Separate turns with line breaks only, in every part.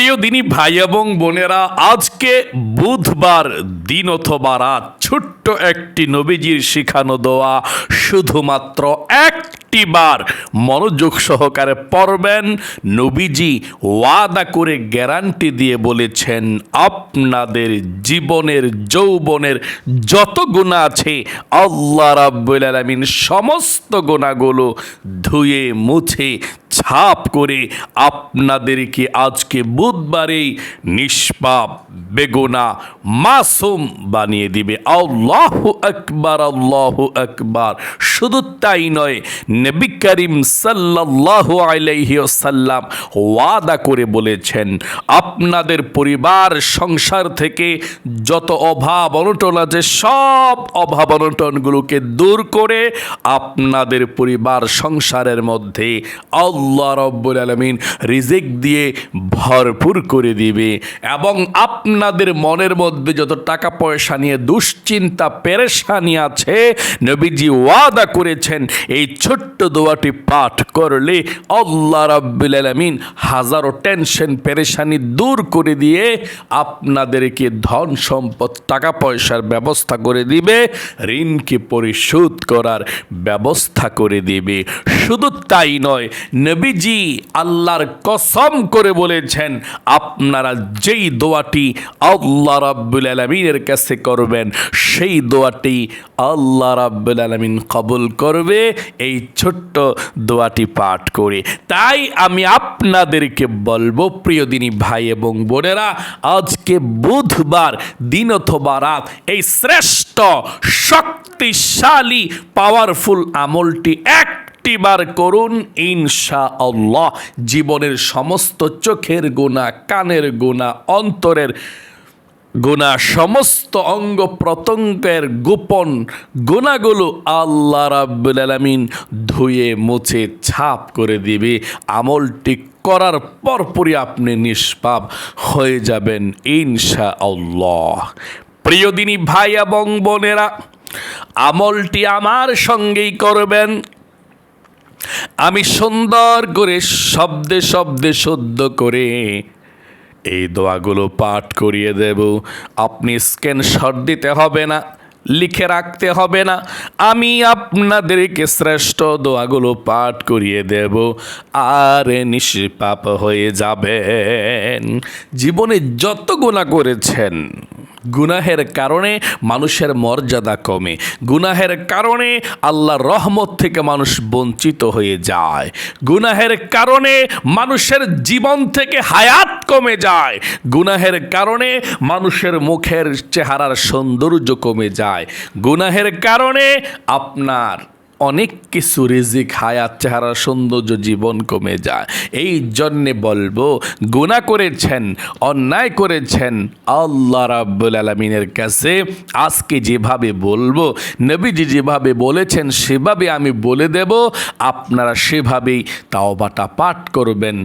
প্রিয় দিনী ভাই এবং বোনেরা, আজকে বুধবার দিন অথবা রাত, ছোট্ট একটি নবীজির শিখানো দোয়া, শুধুমাত্র একটি বার মনোযোগ সহকারে পড়বেন। নবীজি ওয়াদা করে গ্যারান্টি দিয়ে বলেছেন, আপনাদের জীবনের, যৌবনের যত গুণা আছে, আল্লাহ রাব্বুল আলামিন সমস্ত গুণাগুলো ধুয়ে, মুছে, ছাপ করে আপনাদেরকে আজকে বুধবারেই নিষ্পাপ, বেগুনা, মাসুম বানিয়ে দিবে। আল্লাহ আকবার আল্লাহ আকবার। শুধু তাই নয় নবী করিম সাল্লাল্লাহু আলাইহি ওয়াসাল্লাম ওয়াদা করে বলেছেন, আপনাদের পরিবার সংসার থেকে যত অভাব অনটন আছে, সব অভাব অনটনগুলোকে দূর করে আপনাদের পরিবার সংসারের মধ্যে আল্লাহ রব্বুল আলমিন রিজিক দিয়ে ভরপুর করে দিবে এবং আপনাদের মনের মধ্যে যত টাকা পয়সা নিয়ে দুশ্চিন্তা, পেরেশানি আছে, নবীজি ওয়াদা করেছেন, এই ছোট্ট দোয়াটি পাঠ করলে আল্লাহ রাব্বুল আলমিন হাজারো টেনশন পেরেশানি দূর করে দিয়ে আপনাদেরকে ধন সম্পদ, টাকা পয়সার ব্যবস্থা করে দিবে, ঋণকে পরিশোধ করার ব্যবস্থা করে দিবে। শুধু তাই নয়, নবীজি আল্লাহর কসম করে বলেছেন, আপনারা যেই দোয়াটি আল্লাহ রাব্বুল আলমিনের কাছে করবেন, সেই দোয়াটি আল্লাহ রাব্বুল আলমিন কবুল করবে, এই ছোট্ট দোয়াটি পাঠ করে। তাই আমি আপনাদেরকে বলব, প্রিয় দিনী ভাই এবং বোনেরা, আজকে বুধবার, দিন অথবা রাত, এই শ্রেষ্ঠ, শক্তিশালী পাওয়ারফুল আমলটি এক একটিবার করুন ইনশা আল্লাহ জীবনের সমস্ত চোখের গোনা কানের গোনা অন্তরের গোনা সমস্ত অঙ্গ প্রত্যঙ্গের গোপন গোনাগুলো আল্লাহ রাব্বুল আলামিন ধুয়ে, মুছে, ছাপ করে দিবে। আমলটি করার পরপরই আপনি নিষ্পাপ হয়ে যাবেন ইনশা আল্লাহ প্রিয় দিনী ভাই এবং বোনেরা, আমলটি আমার সঙ্গেই করবেন। আমি সুন্দর করে শব্দে শব্দে শুদ্ধ করে এই দোয়াগুলো পাঠ করিয়ে দেব। আপনি স্ক্রিনশট দিতে হবে না, লিখে রাখতে হবে না। আমি আপনাদেরকে শ্রেষ্ঠ দোয়াগুলো পাঠ করিয়ে দেব। আর নিষ্পাপ হয়ে যাবেন। জীবনে যত গুণা করেছেন গুনাহের কারণে মানুষের মর্যাদা কমে। গুনাহের কারণে আল্লাহর রহমত থেকে মানুষ বঞ্চিত হয়ে যায়। গুনাহের কারণে মানুষের জীবন থেকে হায়াত কমে যায়। গুনাহের কারণে মানুষের মুখের চেহারার সৌন্দর্য কমে যায়। গুনাহের কারণে আপনার অনেক কিছু রিজিক হায়াত চেহারা সৌন্দর্য জীবন কমে যায়। এই জন্যে বলব গুণা করেছেন, অন্যায় করেছেন আল্লাহ রাব্বুল আলমিনের কাছে আজকে যেভাবে বলব, নবীজি যেভাবে বলেছেন, সেভাবে আমি বলে দেব, আপনারা সেভাবেই তাওবাটা পাঠ করবেন,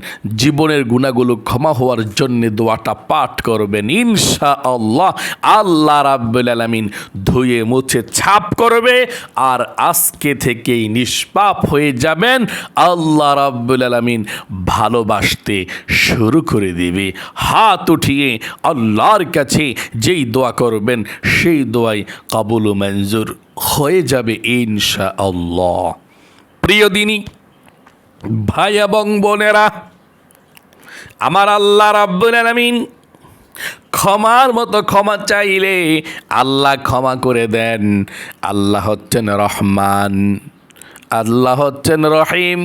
জীবনের গুণাগুলো ক্ষমা হওয়ার জন্যে দোয়াটা পাঠ করবেন ইনশা আল্লাহ আল্লাহ রাব্বুল আলমিন ধুয়ে মুছে ছাপ করবে, আর আজকে থেকেই নিষ্পাপ হয়ে যাবেন। আল্লাহ রাব্বুল আলমিন ভালোবাসতে শুরু করে দেবে। হাত উঠিয়ে আল্লাহর কাছে যেই দোয়া করবেন, সেই দোয়াই কাবুল মঞ্জুর হয়ে যাবে ইনশা আল্লাহ প্রিয় দিনী, ভাই এবং বোনেরা, আমার আল্লাহ রাব্বুল আলামিন ক্ষমার মতো ক্ষমা চাইলে আল্লাহ ক্ষমা করে দেন। আল্লাহ হচ্ছেন রহমান। আল্লাহ হচ্ছেন রহিম।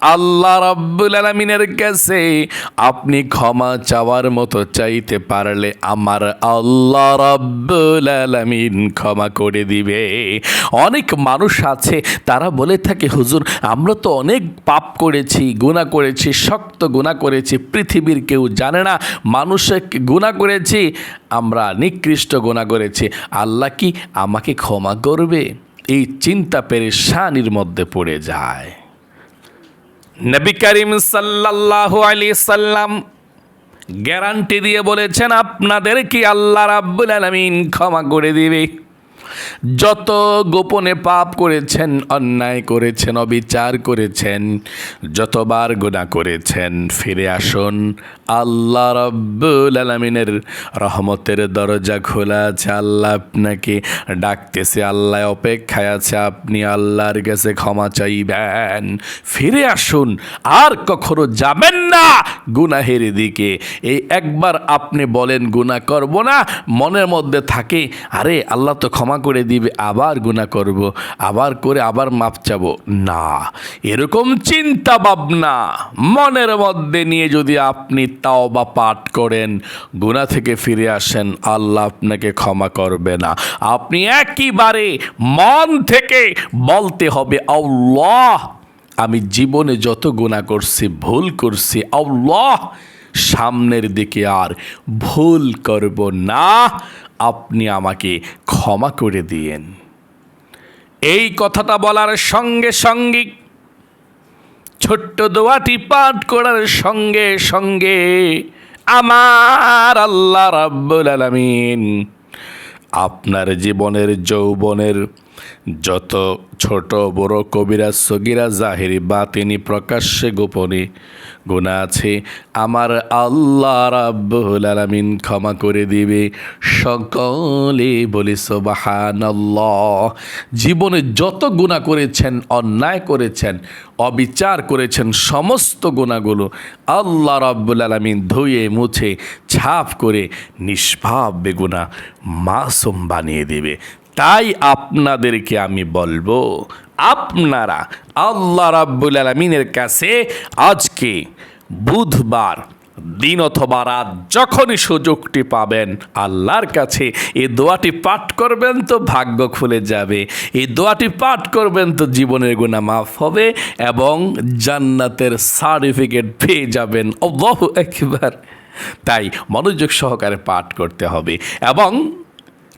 আল্লাহ রাব্বুল আলমিনের কাছে আপনি ক্ষমা চাওয়ার মতো চাইতে পারলে আমার আল্লাহ রাব্বুল আলমিন ক্ষমা করে দিবে। অনেক মানুষ আছে, তারা বলে থাকে, হুজুর, আমরা তো অনেক পাপ করেছি গুণা করেছি, শক্ত গুণা করেছি, পৃথিবীর কেউ জানে না, মানুষে গুণা করেছি, আমরা নিকৃষ্ট গুণা করেছি। আল্লাহ কি আমাকে ক্ষমা করবে? এই চিন্তা পেরেশানির মধ্যে পড়ে যায়। নবী করিম সাল্লাল্লাহু আলি সাল্লাম গ্যারান্টি দিয়ে বলেছেন, আপনাদের কি আল্লাহ রাব্বুল আলামিন ক্ষমা করে দিবে? যত গোপনে পাপ করেছেন, অন্যায় করেছেন, অবিচার করেছেন, যতবার গুণা করেছেন, ফিরে আসুন। আল্লাহ রব্বুল আলমিনের রহমতের দরজা খোলা আছে। আল্লাহ আপনাকে ডাকতেছে, আল্লাহ অপেক্ষায় আছে। আপনি আল্লাহর কাছে ক্ষমা চাইবেন। ফিরে আসুন, আর কখনো যাবেন না গুনাহের দিকে। এই একবার আপনি বলেন, গুনাহ করব না, মনের মধ্যে থাকে, আরে আল্লাহ তো ক্ষমা করে দিবে, আবার গুনাহ করব, আবার করে আবার মাপ চাব। না, এরকম চিন্তা ভাবনা মনের মধ্যে নিয়ে যদি আপনি তাও বা পাঠ করেন, গুনাহ থেকে ফিরে আসেন, আল্লাহ আপনাকে ক্ষমা করবে না। আপনি একইবারে মন থেকে বলতে হবে, আল্লাহ, আমি জীবনে যত গুণা করছি, ভুল করছি, আল্লাহ, সামনের দিকে আর ভুল করব না। আপনি আমাকে ক্ষমা করে দিয়েন। এই কথাটা বলার সঙ্গে সঙ্গে, ছোট্ট দোয়াটি পাঠ করার সঙ্গে সঙ্গে আমার আল্লাহ রাব্বুল আলামিন আপনার জীবনের যৌবনের যত ছোট, বড় কবিরা, সগিরা, জাহেরি বা তিনি প্রকাশ্যে গোপনে গুণা আছে। আমার আল্লাহ রাব্বুল আলামিন ক্ষমা করে দিবে। সকলে বলি, সুবহানাল্লাহ। জীবনে যত গুণা করেছেন, অন্যায় করেছেন, অবিচার করেছেন, সমস্ত গুণাগুলো আল্লাহ রাব্বুল আলামিন ধুয়ে, মুছে, ছাপ করে নিষ্পাপ বেগুনা মাসুম বানিয়ে দেবে। তাই আপনাদেরকে আমি বলব, আপনারা আল্লাহ রাব্বুল আলমিনের কাছে আজকে বুধবার, দিন অথবা রাত যখনই সুযোগটি পাবেন, আল্লাহর কাছে এই দোয়াটি পাঠ করবেন তো ভাগ্য খুলে যাবে। এই দোয়াটি পাঠ করবেন তো জীবনের গুণা মাফ হবে এবং জান্নাতের সার্টিফিকেট পেয়ে যাবেন। অবাহ একবার তাই মনোযোগ সহকারে পাঠ করতে হবে এবং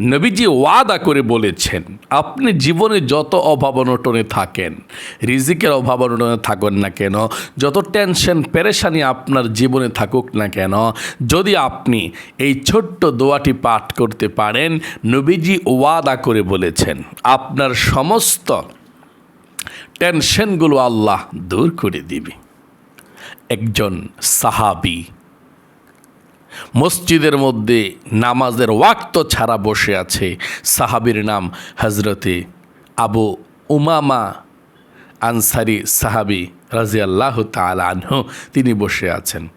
নবীজি ওয়াদা করে বলেছেন, আপনি জীবনে যত অভাব অনটনে থাকেন, রিজিকের অভাব অনটনে থাকুন না কেন, যত টেনশন, পেরেশানি আপনার জীবনে থাকুক না কেন, যদি আপনি এই ছোট্ট দোয়াটি পাঠ করতে পারেন, নবীজি ওয়াদা করে বলেছেন, আপনার সমস্ত টেনশনগুলো আল্লাহ দূর করে দিবে। একজন সাহাবি মসজিদের মধ্যে নামাজের ওয়াক্ত ছাড়া বসে আছে সাহাবির নাম হজরতে আবু উমামা আনসারি সাহাবি রাজিয়াল্লাহ তাল আনহ। তিনি বসে আছেন।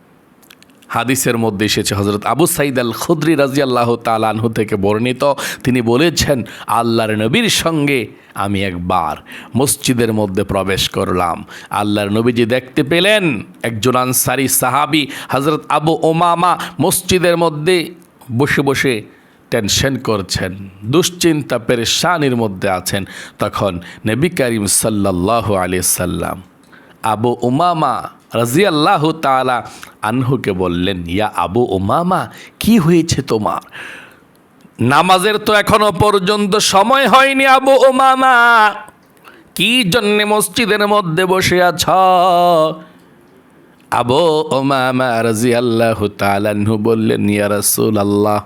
হাদিসের মধ্যে এসেছে হজরত আবু সাইদ আল খুদ্রি রাজি আল্লাহ তালানহু থেকে বর্ণিত। তিনি বলেছেন, আল্লাহর নবীর সঙ্গে আমি একবার মসজিদের মধ্যে প্রবেশ করলাম। আল্লাহর নবীজি দেখতে পেলেন একজন আনসারি সাহাবি হজরত আবু ওমামা মসজিদের মধ্যে বসে বসে টেনশন করছেন, দুশ্চিন্তা, পেরেশানির মধ্যে আছেন। তখন নবী করিম সাল্লাহ আলি সাল্লাম আবু উমামা রাজিয়াল্লাহ তালা আনহুকে বললেন, ইয়া আবু উমামা, কি হয়েছে তোমার? নামাজের তো এখনও পর্যন্ত সময় হয়নি আবু উমামা। কি জন্যে মসজিদের মধ্যে বসে আছ? আবু ওমামা রাজিয়াল্লাহ তালানহু বললেন, ইয়া রাসূল আল্লাহ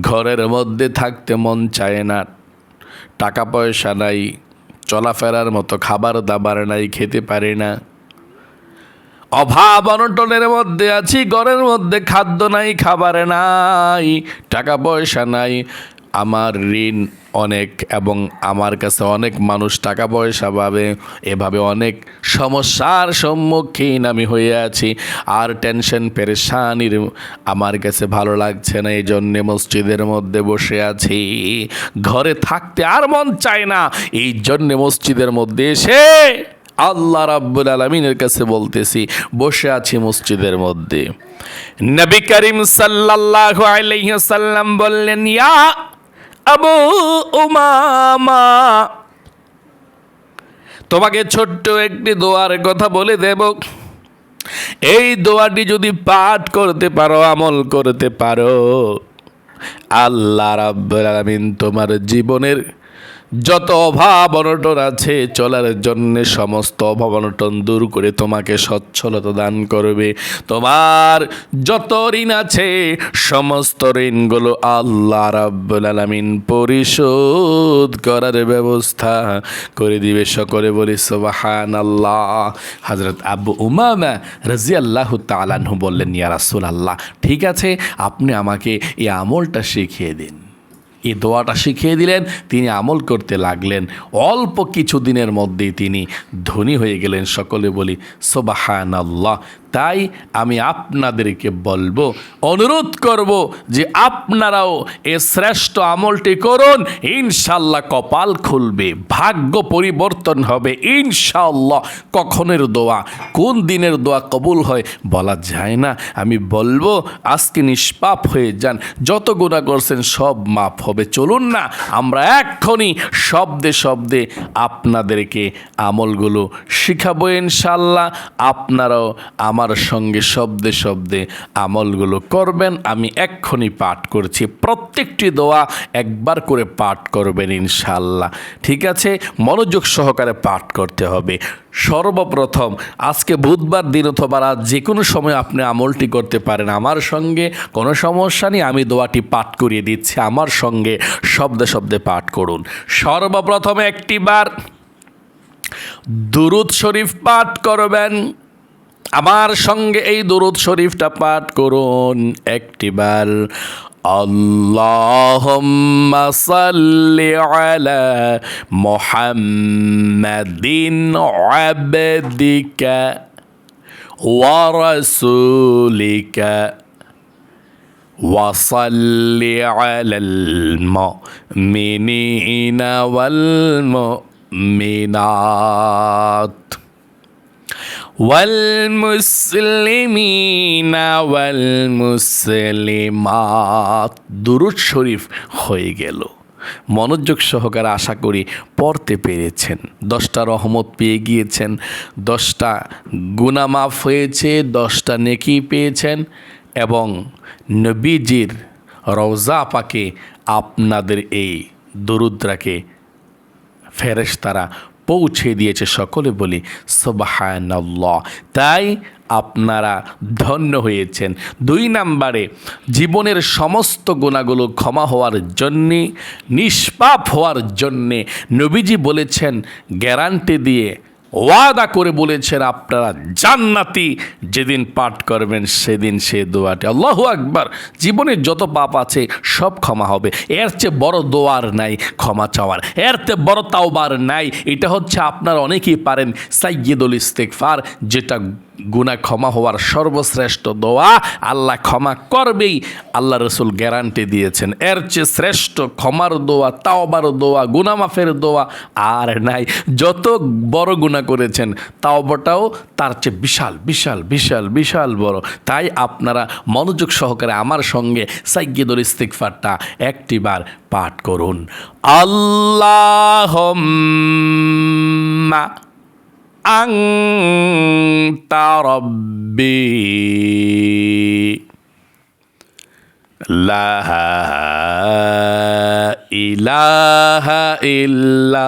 ঘরের মধ্যে থাকতে মন চায় না। টাকা পয়সা নাই চলাফেরার মতো খাবার দাবার নাই, খেতে পারে না। অভাব অনটনের মধ্যে আছি, ঘরের মধ্যে খাদ্য নাই, খাবার নাই, টাকা পয়সা নাই আমার ঋণ অনেক এবং আমার কাছে অনেক মানুষ টাকা পয়সা পাবে। এভাবে অনেক সমস্যার সম্মুখীন আমি হয়ে আছি। আর টেনশন, পেরেশানির আমার কাছে ভালো লাগছে না এই জন্যে মসজিদের মধ্যে বসে আছি। ঘরে থাকতে আর মন চায় না এই জন্যে মসজিদের মধ্যে এসে আল্লাহ রাব্বুল আলমিনের কাছে বলতেছি, বসে আছি মসজিদের মধ্যে। নবী করিম সাল্লাল্লাহু আলাইহি সাল্লাম বললেন, ইয়া আবু উমামা। তোমাকে ছোট্ট একটি দোয়ার কথা বলে দেব। এই দোয়াটি যদি পাঠ করতে পারো, আমল করতে পারো, আল্লাহ রাব্বুল আলামিন তোমার জীবনের যত অভাব অনটন আছে, চলার জন্যে সমস্ত অভাব অনটন দূর করে তোমাকে সচ্ছলতা দান করবে। তোমার যত ঋণ আছে, সমস্ত ঋণগুলো আল্লাহ রাব্বুল আলামিন পরিশোধ করার ব্যবস্থা করে দিবে। সকলে বলি সুবাহান আল্লাহ হজরত আব্বু উমামা রাজি আল্লাহ তালানহু বললেন, ইয়া রাসূল আল্লাহ ঠিক আছে, আপনি আমাকে এই আমলটা শিখিয়ে দিন। এই দোয়াটা শিখিয়ে দিলেন, তিনি আমল করতে লাগলেন। অল্প কিছু দিনের মধ্যেই তিনি ধনী হয়ে গেলেন। সকলে বলি সোবাহান আল্লাহ তাই আমি আপনাদেরকে বলব, অনুরোধ করব যে আপনারাও এ শ্রেষ্ঠ আমলটি করুন, ইনশাল্লাহ কপাল খুলবে, ভাগ্য পরিবর্তন হবে, ইনশাল্লাহ। কখনের দোয়া, কোন দিনের দোয়া কবুল হয় বলা যায় না। আমি বলব, আজকে নিষ্পাপ হয়ে যান, যত গুণা করছেন সব মাপ হবে। চলুন না, আমরা এক্ষুনি শব্দে শব্দে আপনাদেরকে আমলগুলো শিখাবো ইনশাল্লাহ। আপনারাও আমার সঙ্গে শব্দে শব্দে আমলগুলো করবেন। আমি এক্ষুনি পাঠ করছি। প্রত্যেকটি দোয়া একবার করে পাঠ করবেন ইনশাল্লাহ ঠিক আছে? মনোযোগ সহকারে পাঠ করতে হবে। সর্বপ্রথম, আজকে বুধবার দিন অথবা রাত যে কোনো সময় আপনি আমলটি করতে পারেন। আমার সঙ্গে কোনো সমস্যা নেই, আমি দোয়াটি পাঠ করিয়ে দিচ্ছি। আমার সঙ্গে শব্দে শব্দে পাঠ করুন। সর্বপ্রথম একটিবার দুরুদ শরীফ পাঠ করবেন। আমার সঙ্গে এই দুরুদ শরীফটা পাঠ করুন একটিবার আল্লাহুম্মা সাল্লি আলা মুহাম্মাদিন আবদিকা ওয়া রাসূলিকা وصل على المؤمنين والمؤمنات ওয়ালমুসলিমিন ওয়ালমুসলিমাত। দুরুদ শরীফ হয়ে গেল। মনোযোগ সহকারে আশা করি পড়তে পেরেছেন। দশটা রহমত পেয়ে গিয়েছেন, দশটা গুনামাফ হয়েছে, দশটা নেকি পেয়েছেন এবং নবীজির রওজা পাকে আপনাদের এই দরুদ্রাকে ফেরেশতারা পৌঁছে দিয়েছে সকলে বলি সোবাহান্লাহ তাই আপনারা ধন্য হয়েছেন। দুই নাম্বারে, জীবনের সমস্ত গুণাগুলো ক্ষমা হওয়ার জন্যে, নিষ্পাপ হওয়ার জন্যে নবীজি বলেছেন, গ্যারান্টি দিয়ে ওয়াদা করে বলেছেন, আপনারা জান্নাতি, যেদিন পাঠ করবেন সেদিন সে দোয়াটি। আল্লাহ আকবার। জীবনের যত পাপ আছে, সব ক্ষমা হবে। এর চেয়ে বড় দোয়ার নাই, ক্ষমা চাওয়ার। এর চেয়ে বড় তাওবার নাই। এটা হচ্ছে আপনার অনেকেই পারেন সাইয়দুল ইস্তেকফার যেটা গুণা ক্ষমা হওয়ার সর্বশ্রেষ্ঠ দোয়া। আল্লাহ ক্ষমা করবেই, আল্লাহ রসুল গ্যারান্টি দিয়েছেন। এর চেয়ে শ্রেষ্ঠ ক্ষমার দোয়া, তাওবার দোয়া গুনামাফের দোয়া আর নাই। যত বড় গুণা করেছেন তাওবাটাও তার চেয়ে বিশাল বিশাল বিশাল বিশাল বড় তাই আপনারা মনোযোগ সহকারে আমার সঙ্গে সাইয়দুল ইস্তিকফারটা একটিবার পাঠ করুন আল্লাহ أنت ربي لا إله إلا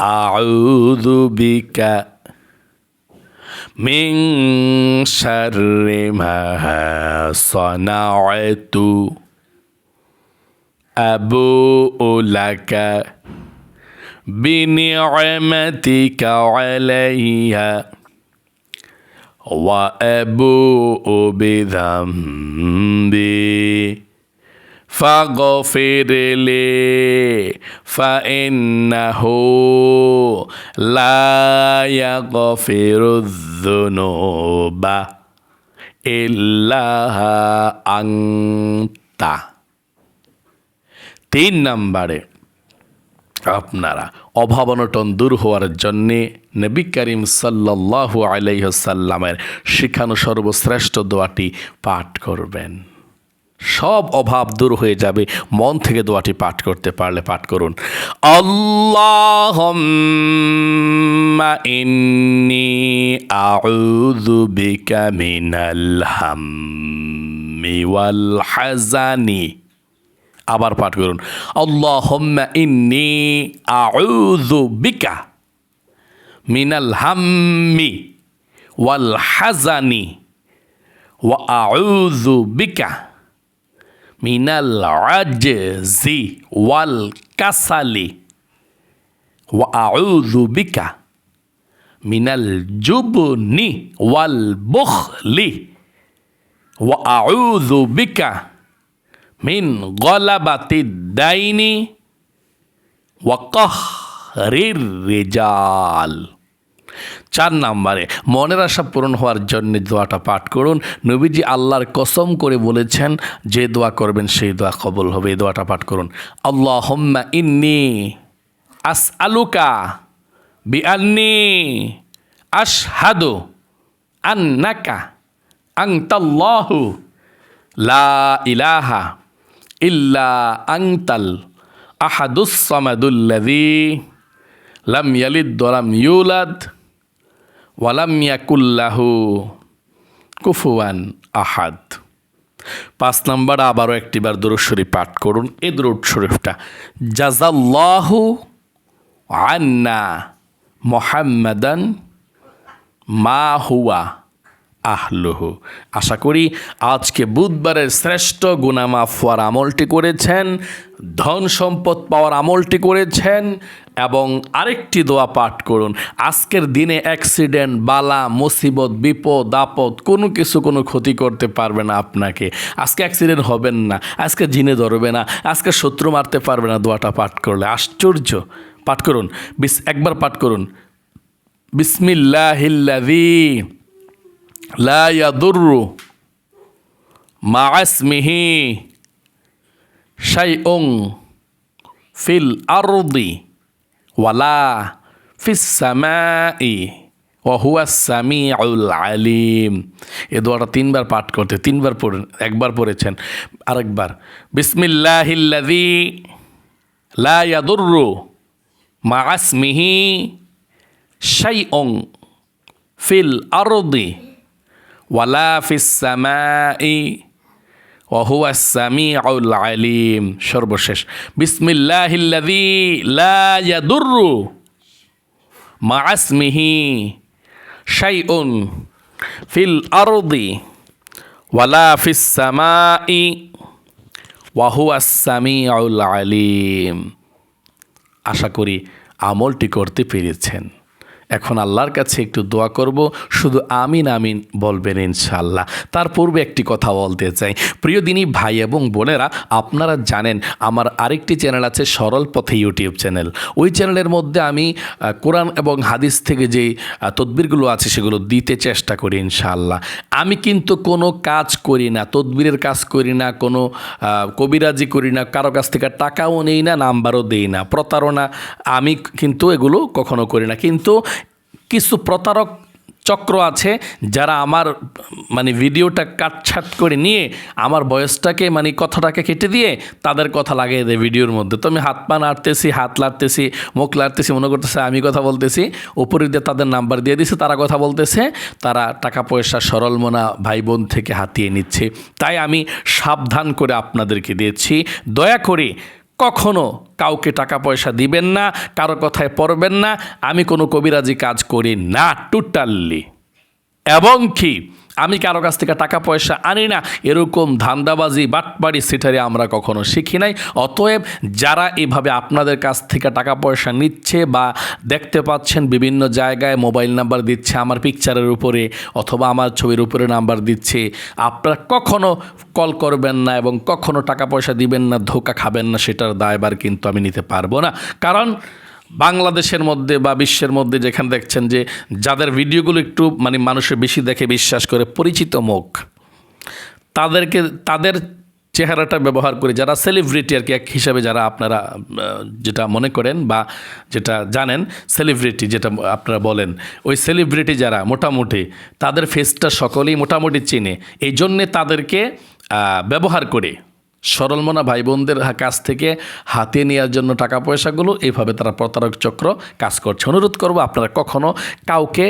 أعوذ بك من شر ما صنعت. أبوء لك بنعمتك علي وأبوء بذنبي. فاغفر لي فإنه لا يغفر الذنوب إلا أنت তিন নম্বরে আপনারা অভাবনটন দূর হওয়ার জন্যে নবী করিম সাল্লাল্লাহু আলাইসাল্লামের শিখানো সর্বশ্রেষ্ঠ দোয়াটি পাঠ করবেন সব অভাব দূর হয়ে যাবে। মন থেকে দোয়াটি পাঠ করতে পারলে পাঠ করুন। আল্লাহ ইন্নি আউযু বিকা মিনাল হাম্মি ওয়াল হাজানি আবার পাঠ করুন। আল্লাহুম্মা ইন্নি আউযু বিকা মিনাল হাম্মি ওয়াল হাজানি ওয়া আউযু বিকা মিনাল আজজি ওয়াল কাসালি ওয়া আউযু বিকা মিনাল জুবনি ওয়াল বুখলি ওয়া আউযু বিকা মিন গলাবাতি দাইনি ওয়াকাহরির রেজাল চার নাম্বারে, মনের আশা পূরণ হওয়ার জন্য দোয়াটা পাঠ করুন। নবীজি আল্লাহর কসম করে বলেছেন, যে দোয়া করবেন সেই দোয়া কবল হবে। এই দোয়াটা পাঠ করুন। আল্লাহ হম্মা ইন্নি আস আলুকা বি আন্নি আশহাদু আন্নাকা আংতাল্লাহু লা ইলাহা ইল্লা আংতাল আহাদুস সামাদুল্লাযী লাম ইয়ালিদ ওয়ালাম ইউলাদ। ওয়ালাম ইয়াকুল্লাহু কুফুয়ান আহাদ। পাঁচ নম্বর, আবারও একটিবার দরুদ শরীফ পাঠ করুন। এই দরুদ শরীফটা জাজাল্লাহু আন্না মোহাম্মদান মা হুয়া আহলুহু। আশা করি আজকে বুধবারের শ্রেষ্ঠ গুনামাফ হওয়ার আমলটি করেছেন, ধন সম্পদ পাওয়ার আমলটি করেছেন এবং আরেকটি দোয়া পাঠ করুন। আজকের দিনে অ্যাক্সিডেন্ট, বালা, মুসিবত, বিপদ, আপদ, কোনো কিছু, কোনো ক্ষতি করতে পারবে না আপনাকে। আজকে অ্যাক্সিডেন্ট হবেন না, আজকে জিনে ধরবে না, আজকে শত্রু মারতে পারবে না দোয়াটা পাঠ করলে। আশ্চর্য! পাঠ করুন, বিস, একবার পাঠ করুন। বিসমিল্লাহিল্লাদি লায়াদুরু মাসমিহি শাই ফিল আরদি। ওয়ালা ফিসামাই ওহুয়া সামি আউল আলিম। এ দোয়াটা তিনবার পাঠ করতে, তিনবার পড়েন একবার পড়েছেন। আরেকবার বিসমিল্লাহিল্লাদি লা ইয়াদুরু মা শাই ওং ফিল আরদি ওয়ালা ফিসামাই আলিম। সর্বশেষ। আসমিহি শাইউন ফিল আরদি ওয়ালা ফিস সামাই ওয়াহুয়া সামিউল আলিম। আশা করি আমলটি করতে পেরেছেন। এখন আল্লাহর কাছে একটু দোয়া করব, শুধু আমিন আমিন বলবেন ইনশাল্লাহ তার পূর্বে একটি কথা বলতে চাই। প্রিয় দিনী ভাই এবং বোনেরা, আপনারা জানেন আমার আরেকটি চ্যানেল আছে সরল পথে ইউটিউব চ্যানেল। ওই চ্যানেলের মধ্যে আমি কোরআন এবং হাদিস থেকে যে তদবিরগুলো আছে সেগুলো দিতে চেষ্টা করি ইনশাল্লাহ আমি কিন্তু কোনো কাজ করি না, তদবিরের কাজ করি না, কোনো কবিরাজি করি না, কারও কাছ থেকে টাকাও নেই না, নাম্বারও দেই না। প্রতারণা আমি কিন্তু এগুলো কখনো করি না। কিন্তু কিছু প্রতারক চক্র আছে যারা আমার মানে ভিডিওটা কাটছাট করে নিয়ে আমার বয়সটাকে মানে কথাটাকে কেটে দিয়ে তাদের কথা লাগিয়ে দেয় ভিডিওর মধ্যে। তো আমি হাত পা নাড়তেছি, হাত লাড়তেছি, মুখ লাড়তেছি, মনে করতেছে আমি কথা বলতেছি, উপরে দিয়ে তাদের নাম্বার দিয়ে দিছে, তারা কথা বলতেছে, তারা টাকা পয়সা সরল মনা ভাই বোন থেকে হাতিয়ে নিচ্ছে। তাই আমি সাবধান করে আপনাদেরকে দিয়েছি। দয়া করে কখনো কাউকে টাকা পয়সা দিবেন না, কারও কথায় পড়বেন না, আমি কোনো কবিরাজি কাজ করি না টোটাল্লি এবং কি? আমি কারও কাছ থেকে টাকা পয়সা আনি না, এরকম ধান্দাবাজি বাটবাড়ি সিটারি আমরা কখনো শিখি নাই। অতএব যারা এভাবে আপনাদের কাছ থেকে টাকা পয়সা নিচ্ছে বা দেখতে পাচ্ছেন বিভিন্ন জায়গায় মোবাইল নাম্বার দিচ্ছে, আমার পিকচারের উপরে অথবা আমার ছবির উপরে নাম্বার দিচ্ছে, আপনারা কখনো কল করবেন না এবং কখনো টাকা পয়সা দিবেন না, ধোকা খাবেন না, সেটার দায়বার কিন্তু আমি নিতে পারব না। কারণ বাংলাদেশের মধ্যে বা বিশ্বের মধ্যে যেখানে দেখছেন যে যাদের ভিডিওগুলো একটু মানে মানুষের বেশি দেখে বিশ্বাস করে, পরিচিত মুখ, তাদেরকে, তাদের চেহারাটা ব্যবহার করে যারা সেলিব্রিটি আর কি, এক হিসাবে যারা আপনারা যেটা মনে করেন বা যেটা জানেন সেলিব্রিটি যেটা আপনারা বলেন, ওই সেলিব্রিটি যারা মোটামুটি তাদের ফেসটা সকলেই মোটামুটি চেনে। এই জন্যে তাদেরকে ব্যবহার করে সরলমনা ভাই বোনদের কাছ থেকে হাতে নেওয়ার জন্য টাকা পয়সাগুলো এইভাবে তারা প্রতারক চক্র কাজ করছে। অনুরোধ করব আপনারা কখনও কাউকে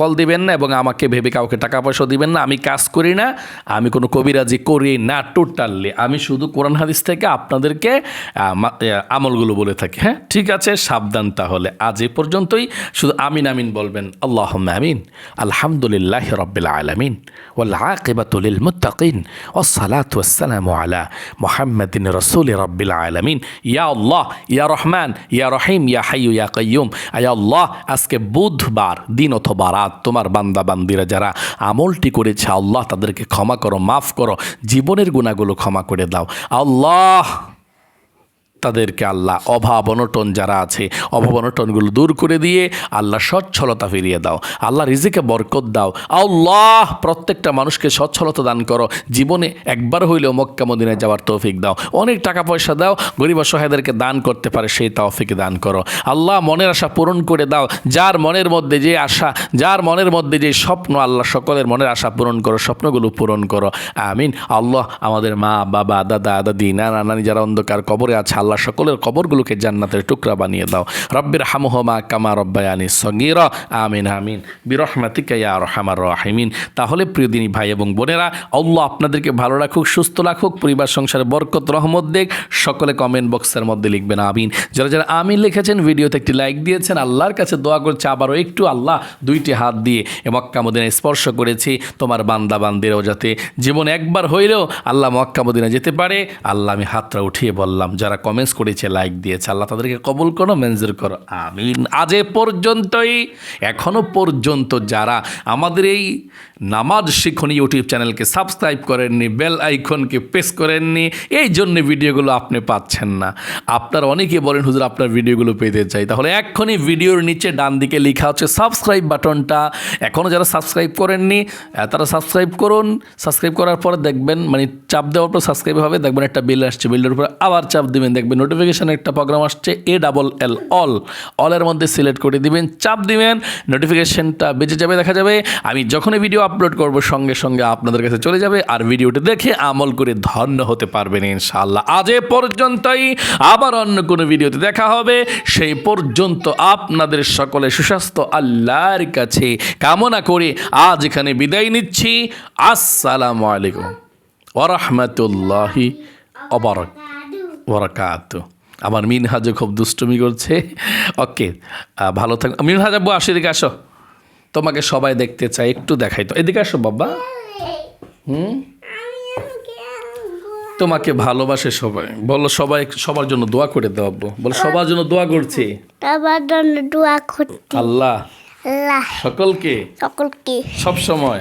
কল দিবেন না এবং আমাকে ভেবে কাউকে টাকা পয়সা দিবেন না। আমি কাজ করি না, আমি কোনো কবিরাজি করি না টোটাললি আমি শুধু কোরআন হাদিস থেকে আপনাদেরকে আমলগুলো বলে থাকি। হ্যাঁ ঠিক আছে, সাবধান তাহলে। আজ এ পর্যন্তই। শুধু আমিন আমিন বলবেন আল্লাহ আমিন। আলহামদুলিল্লাহ রবিল আলমিন। ওল্লা কেবাতুল মুতাকিন ও সালাত আলা মোহাম্মদিন রসুল রব্বিল আলমিন। ইয়া আল্লাহ, ইয়া রহমান, ইয়া রহিম, ইয়া হাইয়ু, ইয়া কয়ুম আয়া আল্লাহ, আজকে বুধবার, দিন অথবা রাত, তোমার বান্দা বান্দিরা যারা আমলটি করেছে, আল্লাহ তাদেরকে ক্ষমা করো, মাফ করো, জীবনের গুণাগুলো ক্ষমা করে দাও। আল্লাহ তাদেরকে আল্লাহ অভাব অনটন যারা আছে, অভাব অনটনগুলো দূর করে দিয়ে আল্লাহ সচ্ছলতা ফিরিয়ে দাও। আল্লাহ রিজিকে বরকত দাও। আল্লাহ, প্রত্যেকটা মানুষকে সচ্ছলতা দান করো। জীবনে একবার হইলেও মক্কা মদিনায় যাওয়ার তৌফিক দাও। অনেক টাকা পয়সা দাও, গরিব অসহায়দেরকে দান করতে পারে, সেই তৌফিক দান করো। আল্লাহ, মনের আশা পূরণ করে দাও। যার মনের মধ্যে যে আশা, যার মনের মধ্যে যে স্বপ্ন, আল্লাহ সকলের মনের আশা পূরণ করো, স্বপ্নগুলো পূরণ করো। আমিন। আল্লাহ, আমাদের মা, বাবা, দাদা, দাদি, নানা, নানি যারা অন্ধকার কবরে আছে, আল্লাহ সকলের কবরগুলোকে জান্নাতের টুকরা বানিয়ে দাও। রব্বির হামুহমা কামা রব্বায়ানি সঙ্গীর আমিন আমিন। বিরহমাতিকা ইয়া রহমার রাহিমিন। তাহলে প্রিয় দিনী ভাই এবং বোনেরা, আল্লাহ আপনাদেরকে ভালো রাখুক, সুস্থ রাখুক, পরিবার, সংসারে বরকত, রহমত দেখ সকলে কমেন্ট বক্সের মধ্যে লিখবেন আমিন। যারা যারা আমিন লিখেছেন, ভিডিওতে একটি লাইক দিয়েছেন, আল্লাহর কাছে দোয়া করছে, আবারও একটু আল্লাহ দুইটি হাত দিয়ে মক্কা মদিনায় স্পর্শ করেছি। তোমার বান্দা বান্দিরাও যাতে জীবন একবার হইলেও আল্লাহ মক্কা মদিনা যেতে পারে। আল্লাহ আমি হাতটা উঠিয়ে বললাম, যারা কমেন্টস করেছে লাইক দিয়েছে। আল্লাহ তাদেরকে কবুল করো মেনজুর করো। আমি আজ এ পর্যন্তই, এখনও পর্যন্ত যারা আমাদের এই নামাজ শিখন ইউটিউব চ্যানেলকে সাবস্ক্রাইব করেননি বেল আইকনকে প্রেস করেননি, এই জন্য ভিডিওগুলো আপনি পাচ্ছেন না। আপনার অনেকে বলেন, হুজুর, আপনার ভিডিওগুলো পেতে চাই। তাহলে এক্ষুনি ভিডিওর নিচে ডান দিকে লেখা হচ্ছে সাবস্ক্রাইব বাটনটা। এখনও যারা সাবস্ক্রাইব করেননি তারা সাবস্ক্রাইব করুন। সাবস্ক্রাইব করার পরে দেখবেন মানে চাপ দেওয়ার পর সাবস্ক্রাইব হবে, দেখবেন একটা বিল আসছে বিলের উপরে আবার চাপ দেবেন নোটিফিকেশান একটা প্রোগ্রাম আসছে এ ডাবল এল অল অলের মধ্যে সিলেক্ট করে দিবেন, চাপ দিবেন নোটিফিকেশনটা বেঁচে যাবে, দেখা যাবে। আমি যখনই ভিডিও আপলোড করব, সঙ্গে সঙ্গে আপনাদের কাছে চলে যাবে আর ভিডিওটি দেখে আমল করে ধন্য হতে পারবেন ইনশাআল্লাহ। আজ এ পর্যন্তই, আবার অন্য কোনো ভিডিওতে দেখা হবে। সেই পর্যন্ত আপনাদের সকলে সুস্বাস্থ্য, আল্লাহর কাছে কামনা করে আজ এখানে বিদায় নিচ্ছি। আসসালামু আলাইকুম। ওরহমতুল্লাহি অবরক ওরাকাত আমার মিনহাজও খুব দুষ্টুমি করছে। ওকে ভালো থাক মিনহাজ আব্বু আসো এদিকে আসো। তোমাকে সবাই দেখতে চাই একটু দেখাই তো। এদিকে আসো বাবা। হুম? তোমাকে ভালোবাসে সবাই। বলো সবাই সবার জন্য দোয়া করে দাও আব্বু। বলো সবার জন্য দোয়া করছি।
তোমার জন্য দোয়া
আল্লাহ
আল্লাহ।
সকলকে
সকলকে।
সব সময়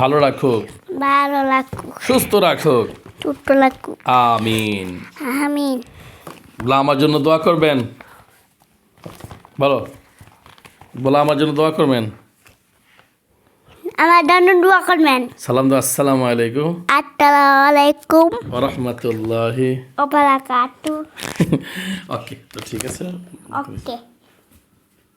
ভালো রাখুক।
ভালো লাগুক
সুস্থ রাখুক।
সুস্থ লাগুক
আমিন।
আমিন।
বলো আমার জন্য দোয়া করবেন? বলো বলা আমার জন্য দোয়া করবেন?
আমার জন্য দোয়া করবেন।
সালাম দো আসসালামু আলাইকুম।
আসসালামু আলাইকুম
রহমতুল্লাহি।
ওবারাকাতু
ওকে তো ঠিক আছে।
ওকে।